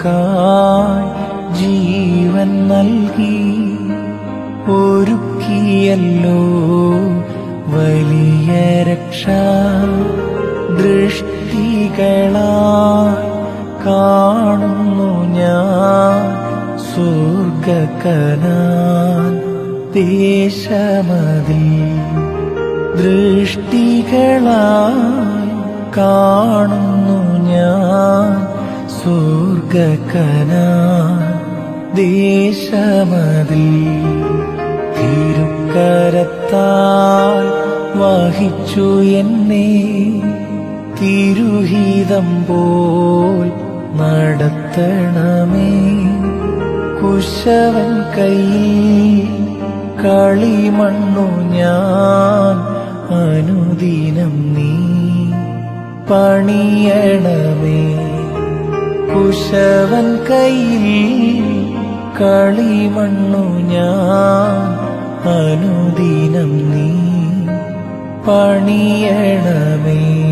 നമുക്കായി ജീവൻ നൽകി ഒരുക്കിയല്ലോ വലിയ രക്ഷ ദൃഷ്ടികളായി കാണുന്നു ഞാൻ സ്വർഗക്കനാൻ ദേശമതിൽ ദൃഷ്ടികളായി കാണുന്നു സ്വർഗക്കനാൻ ദേശമതിൽ തിരുക്കരത്താൽ വഹിച്ചു എന്നെ തിരുഹിതം പോൽ നടത്തണമേ. കുശവൻ കയ്യിൽ കളിമണ്ണു ഞാൻ അനുദിനം നീ പണിയണമേ. കുശവൻ കയ്യിൽ കളിമണ്ണു ഞാൻ. അനുദിനം നീ പണിയണമേ.